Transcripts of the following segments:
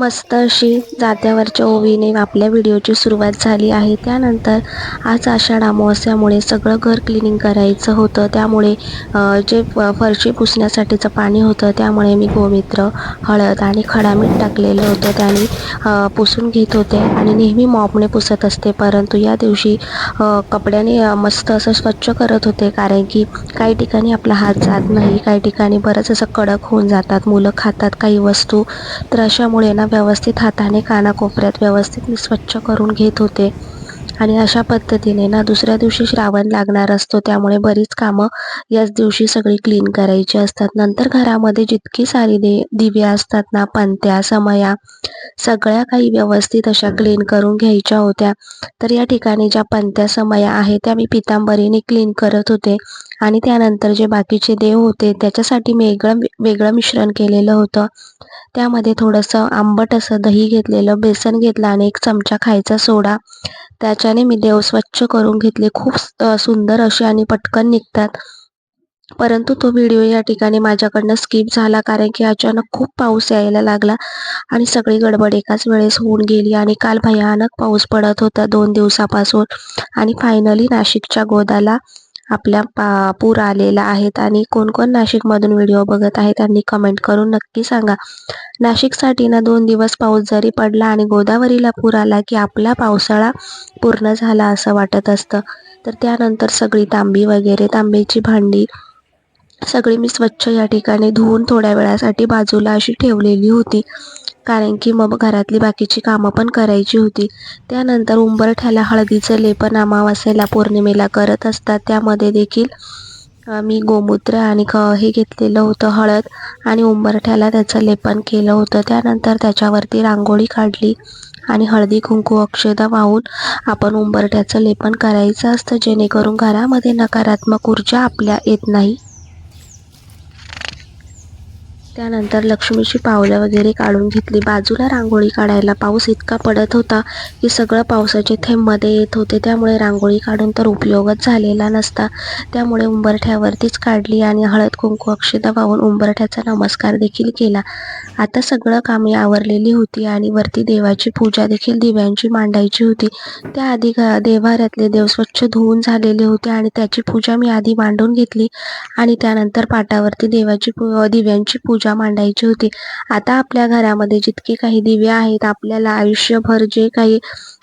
मस्त अशी जात्यावरच्या ओवीने आपल्या व्हिडिओची सुरुवात झाली आहे. त्यानंतर आज आषाढ अमावस्यामुळे सगळं घर क्लिनिंग करायचं होतं. त्यामुळे जे फ- फरशी पुसण्यासाठीचं पाणी होतं त्यामुळे मी गोमित्र हळद आणि खडा मीठ टाकलेलं होतं. त्याने पुसून घेत होते आणि नेहमी मॉपने पुसत असते. परंतु या दिवशी कपड्याने मस्त असं स्वच्छ करत होते. कारण की काही ठिकाणी आपला हात जात नाही काही ठिकाणी बरंच असं कडक होऊन जातात. मुलं खातात काही वस्तू. तर अशामुळे ना व्यवस्थित हाताने कानाकोपऱ्यात व्यवस्थित मी स्वच्छ करून घेत होते. आणि अशा पद्धतीने ना दुसऱ्या दिवशी श्रावण लागणार असतो त्यामुळे बरीच कामं याच दिवशी सगळी क्लीन करायची असतात. नंतर घरामध्ये जितकी सारी दे दिवे असतात ना पंत्या समया सगळ्या काही व्यवस्थित अशा क्लीन करून घ्यायच्या होत्या. तर या ठिकाणी ज्या पंत्या समया आहेत त्या मी पितांबरीने क्लीन करत होते. आणि त्यानंतर जे बाकीचे देव होते त्याच्यासाठी मी वेगळं वेगळं मिश्रण केलेलं होतं. त्यामध्ये थोडंसं आंबट असं दही घेतलेलं बेसन घेतलं आणि एक चमचा खायचा सोडा. त्याच्याने मी देव स्वच्छ करून घेतले. खूप सुंदर असे आणि पटकन निघतात. परंतु तो व्हिडिओ या ठिकाणी माझ्याकडनं स्किप झाला कारण की अचानक खूप पाऊस यायला लागला आणि सगळी गडबड एकाच वेळेस होऊन गेली आणि काल भयानक पाऊस पडत होता दोन दिवसापासून. आणि फायनली नाशिकच्या गोदाला आपल्या पा पूर आलेला आहेत आणि कोण कोण नाशिकमधून व्हिडिओ बघत आहे त्यांनी कमेंट करून नक्की सांगा. नाशिकसाठी ना दोन दिवस पाऊस जरी पडला आणि गोदावरीला पूर आला की आपला पावसाळा पूर्ण झाला असं वाटत असतं. तर त्यानंतर सगळी तांबी वगैरे तांब्याची भांडी सगळी मी स्वच्छ या ठिकाणी धुवून थोड्या वेळासाठी बाजूला अशी ठेवलेली होती. कारण की मग घरातली बाकीची कामं पण करायची होती. त्यानंतर उंबरठ्याला हळदीचं लेपन अमावास्याला पौर्णिमेला करत असतात. त्यामध्ये देखील मी गोमूत्र आणि क हे घेतलेलं होतं हळद आणि उंबरठ्याला त्याचं लेपन केलं होतं. त्यानंतर त्याच्यावरती रांगोळी काढली आणि हळदी कुंकू अक्षदा वाहून आपण उंबरठ्याचं लेपन करायचं असतं. जेणेकरून घरामध्ये नकारात्मक ऊर्जा आपल्या येत नाही. त्यानंतर लक्ष्मीची पावलं वगैरे काढून घेतली. बाजूला रांगोळी काढायला पाऊस इतका पडत होता की सगळं पावसाचे थेंबमध्ये येत होते. त्यामुळे रांगोळी काढून तर उपयोगच झालेला नसता. त्यामुळे उंबरठ्यावरतीच काढली आणि हळद कुंकू अक्षता वाहून उंबरठ्याचा नमस्कार देखील केला. आता सगळं कामे आवरलेली होती आणि वरती देवाची पूजा देखील दिव्यांची मांडायची होती. त्याआधी घ देवाऱ्यातले देव स्वच्छ धुवून झालेले होते आणि त्याची पूजा मी आधी मांडून घेतली आणि त्यानंतर पाटावरती देवाची पू दिव्यांची पूजा मांडायची होती. आता आपल्या घरामध्ये जितके काही दिवे आहेत आपल्याला आयुष्यभर जे काही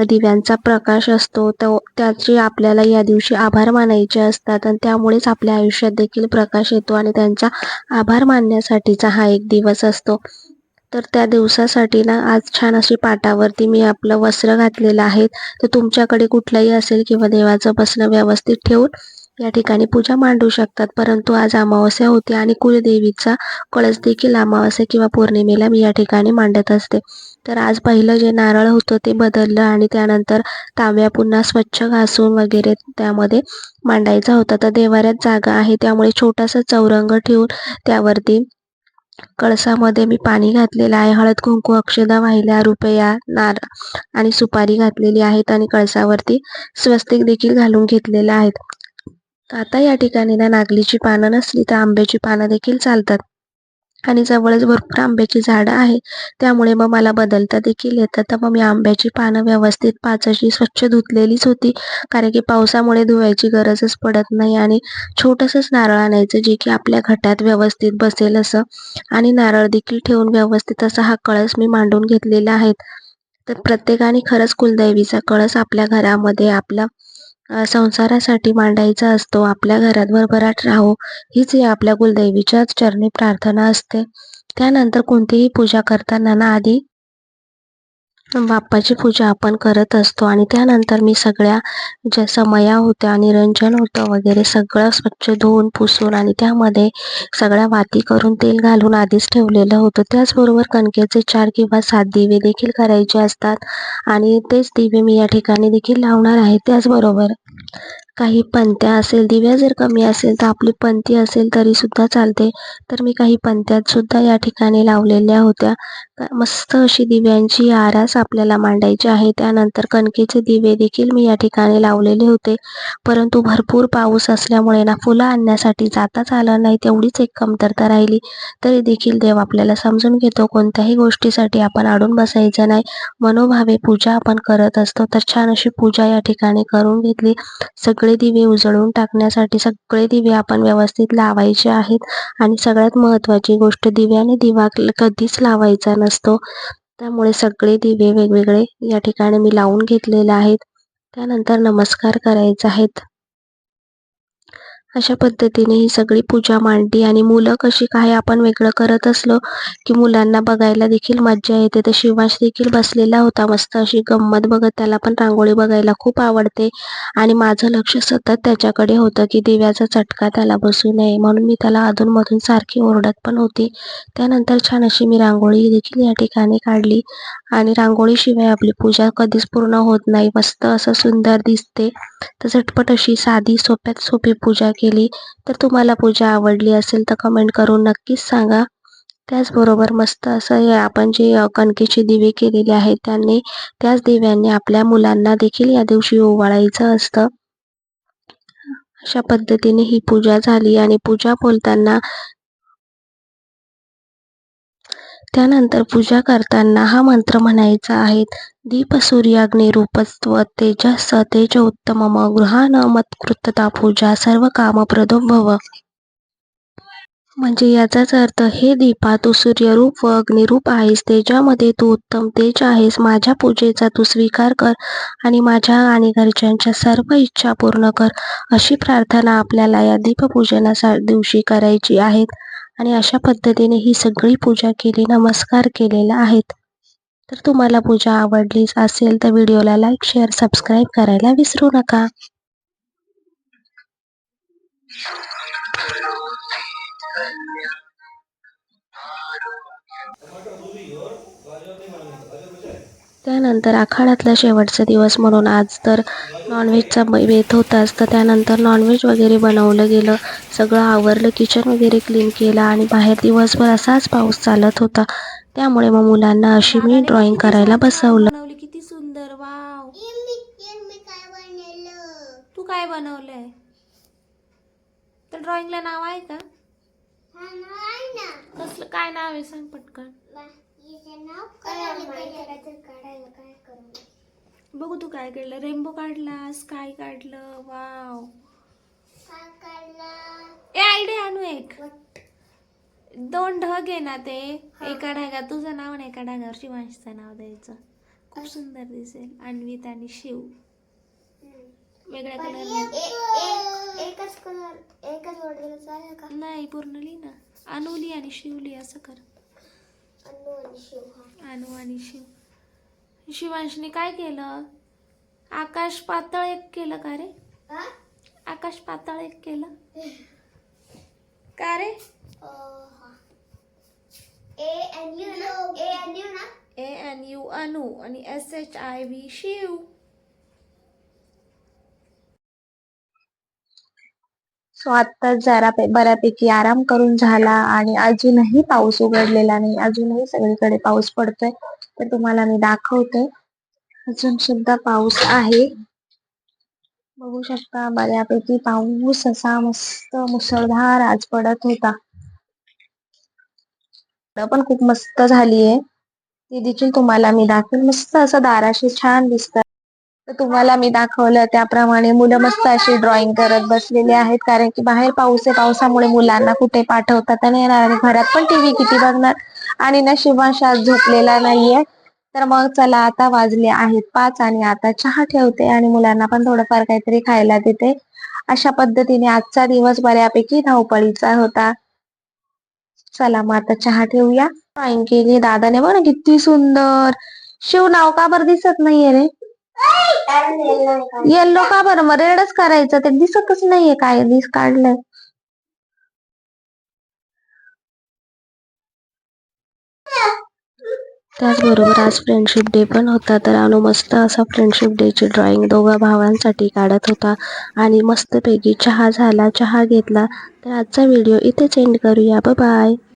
दिव्यांचा प्रकाश असतो तो त्याचे आपल्याला या दिवशी आभार मानायचे असतात आणि त्यामुळेच आपल्या आयुष्यात देखील प्रकाश येतो आणि त्यांचा आभार मानण्यासाठीचा हा एक दिवस असतो. तर त्या दिवसासाठी ना आज छान अशी पाटावरती मी आपलं वस्त्र घातलेलं आहे. तर तुमच्याकडे कुठलंही असेल किंवा देवाचं बसणं व्यवस्थित ठेवून या ठिकाणी पूजा मांडू शकतात. परंतु आज अमावस्या होती आणि कुलदेवीचा कळस देखील अमावस्या किंवा पौर्णिमेला मी या ठिकाणी मांडत असते. तर आज पहिलं जे नारळ होतं ते बदललं आणि त्यानंतर तांब्या पुन्हा स्वच्छ घासून वगैरे त्यामध्ये मांडायचा होता. तर देवाऱ्यात जागा आहे त्यामुळे छोटासा चौरंग ठेवून त्यावरती कळसामध्ये मी पाणी घातलेलं आहे. हळद कुंकू अक्षदा वाहिल्या रुपया नार आणि सुपारी घातलेली आहेत आणि कळसावरती स्वस्तिक देखील घालून घेतलेलं आहेत. आता या ठिकाणी ना नागलीची पानं नसली तर आंब्याची पानं देखील चालतात. आणि जवळच भरपूर आंब्याची झाडं आहे त्यामुळे मग मला बदलता देखील येतं तर मग मी आंब्याची पानं व्यवस्थित पाच अशी स्वच्छ धुतलेलीच होती. कारण की पावसामुळे धुवायची गरजच पडत नाही आणि छोटंसंच नारळ आणायचं जे की आपल्या घटात व्यवस्थित बसेल असं. आणि नारळ देखील ठेवून व्यवस्थित असा हा कळस मी मांडून घेतलेला आहे. तर प्रत्येकाने खरंच कुलदैवीचा कळस आपल्या घरामध्ये आपला संसारासाठी मांडायचा असतो. आपल्या घरात भरभराट राहो. हीच या आपल्या कुलदैवीच्याच चरणी प्रार्थना असते. त्यानंतर कोणतीही पूजा करताना ना आधी बाप्पाची पूजा आपण करत असतो आणि त्यानंतर मी सगळ्या ज्या समया होत्या निरंजन होतं वगैरे सगळं स्वच्छ धुवून पुसून आणि त्यामध्ये सगळ्या वाती करून तेल घालून आधीच ठेवलेलं होतं. त्याचबरोबर कणकेचे चार किंवा सात दिवे देखील करायचे असतात आणि तेच दिवे मी या ठिकाणी देखील लावणार आहे. त्याचबरोबर काही पंत्या असेल दिव्या जर कमी असेल तर आपली पंती असेल तरी सुद्धा चालते. तर मी काही पंत्यात सुद्धा या ठिकाणी लावलेल्या होत्या. मस्त अशी दिव्यांची आरास आपल्याला मांडायची आहे. त्यानंतर कणकेचे दिवे देखील मी या ठिकाणी लावलेले होते. परंतु भरपूर पाऊस असल्यामुळे ना फुलं आणण्यासाठी जाताच आलं नाही तेवढीच एक कमतरता राहिली. तरी देखील देव आपल्याला समजून घेतो कोणत्याही गोष्टीसाठी आपण अडून बसायचं नाही. मनोभावे पूजा आपण करत असतो. तर छान अशी पूजा या ठिकाणी करून घेतली. सगळी सगळे दिवे उजळून टाकण्यासाठी सगळे दिवे आपण व्यवस्थित लावायचे आहेत. आणि सगळ्यात महत्त्वाची गोष्ट दिव्याने दिवा कधीच लावायचा नसतो. त्यामुळे सगळे दिवे वेगवेगळे या ठिकाणी मी लावून घेतलेले आहेत. त्यानंतर नमस्कार करायचे आहेत. अशा पद्धतीने ही सगळी पूजा मांडली आणि मुलं कशी काय आपण वेगळं करत असलो की मुलांना बघायला देखील मज्जा येते. तर शिवांश देखील बसलेला होता मस्त अशी गंमत बघत. त्याला पण रांगोळी बघायला खूप आवडते. आणि माझं लक्ष सतत त्याच्याकडे होतं की दिव्याचा चटका त्याला बसू नये. म्हणून मी त्याला अधूनमधून सारखी ओरडत पण होती. त्यानंतर छान अशी मी रांगोळी देखील या ठिकाणी काढली. आणि रांगोळीशिवाय आपली पूजा कधीच पूर्ण होत नाही. मस्त असं सुंदर दिसते. तर झटपट अशी साधी सोप्यात सोपी पूजा केली. तर तुम्हाला पूजा आवडली असेल तर कमेंट करून नक्कीच सांगा. त्याचबरोबर मस्त असं हे आपण जे कणकेचे दिवे केलेले आहेत त्यांनी त्याच दिव्यांनी आपल्या मुलांना देखील या दिवशी ओवाळायचं असतं. अशा पद्धतीने ही पूजा झाली आणि पूजा बोलताना त्यानंतर पूजा करताना हा मंत्र म्हणायचा आहे दीप सूर्याग्नी रूपस्त्व तेजस तेज उत्तमम गृहान मत्कृतता पूजा सर्व काम भव म्हणजे याचाच अर्थ हे दीपा तू सूर्यरूप व अग्निरूप आहेस तेजामध्ये तू उत्तम तेज आहेस माझ्या पूजेचा तू स्वीकार कर आणि माझ्या आणि घरच्यांच्या सर्व इच्छा पूर्ण कर अशी प्रार्थना आपल्याला या दीपपूजनासा दिवशी करायची आहेत आणि अशा पद्धतीने ही सगळी पूजा केली नमस्कार केलेला आहेत. तर तुम्हाला पूजा आवडलीच असेल तर व्हिडिओला लाईक शेअर सबस्क्राईब करायला विसरू नका. त्यानंतर आखाड्यातला शेवटचा दिवस म्हणून आज तर नॉनव्हेजचा बेत होताच तर त्यानंतर नॉनव्हेज वगैरे बनवलं गेलं. सगळं आवरलं किचन वगैरे क्लीन केलं आणि बाहेर दिवसभर असाच पाऊस चालत होता. त्यामुळे मग मुलांना अशी मी ड्रॉइंग करायला बसवलं. बनवली किती सुंदर वाव. काय बनवलं तू काय बनवलंय? तर ड्रॉइंगला नाव आहे का? हा नाही ना कसलं काय नाव आहे? सांग पटकन. बघू तू काय काढलं? रेनबो काढला स्काय काढलं? वाव. ए आयडिया आणू एक. दोन ढग आहे ना ते. एका ढगात तुझं नाव आणि एका ढगावर शिवांशचं नाव द्यायचं. खूप सुंदर दिसेल. अन्वित आणि शिव. वेगळ्या कलर एकच कलर एकच ऑर्डर चालेल का? नाही पूर्ण लिही ना. अनुली आणि शिवली असं कर. अनु आणि शिव अनु आणि शिव. शिवांशने काय केलं? आकाश पातळ एक केलं का रे? आकाश पातळ एक केलं? का रे? हा. ए एन यू ना? ए एन यू ना? ए एन यू अनु आणि S H I V Shiv. So आत्ताच जरा बऱ्यापैकी आराम करून झाला आणि अजूनही पाऊस उघडलेला नाही. अजूनही सगळीकडे पाऊस पडतोय. तर तुम्हाला मी दाखवते. अजून सुद्धा पाऊस आहे. बघू शकता बऱ्यापैकी पाऊस असा मस्त मुसळधार आज पडत होता. पण खूप मस्त झालीये. ती देखील तुम्हाला मी दाखवेल मस्त असं दाराशी छान दिसत. तर तुम्हाला मी दाखवलं त्याप्रमाणे मुलं मस्त अशी ड्रॉइंग करत बसलेली आहेत. कारण की बाहेर पाऊस आहे पावसामुळे मुलांना कुठे पाठवता नाही येणार आणि घरात पण टीव्ही किती बघणार? आणि ना झोपलेला नाहीये. तर मग चला आता वाजले आहेत पाच आणि आता चहा ठेवते आणि मुलांना पण थोडंफार काहीतरी खायला देते. अशा पद्धतीने आजचा दिवस बऱ्यापैकी धावपळीचा होता. चला मग आता चहा ठेवूया. ड्रॉइंग केली. दादाने बघ ना किती सुंदर. शिव नाव का बरं दिसत नाहीये रे? येल्लो का बरं? मग रेडच करायचं. ते दिसतच नाहीये काय. दिस काढलंय त्याचबरोबर आज फ्रेंडशिप डे पण होता. तर अनु मस्त असा फ्रेंडशिप डेची ड्रॉइंग दोघा भावांसाठी काढत होता. आणि मस्तपैकी चहा झाला चहा घेतला. तर आजचा व्हिडिओ इथेच एंड करूया. बाय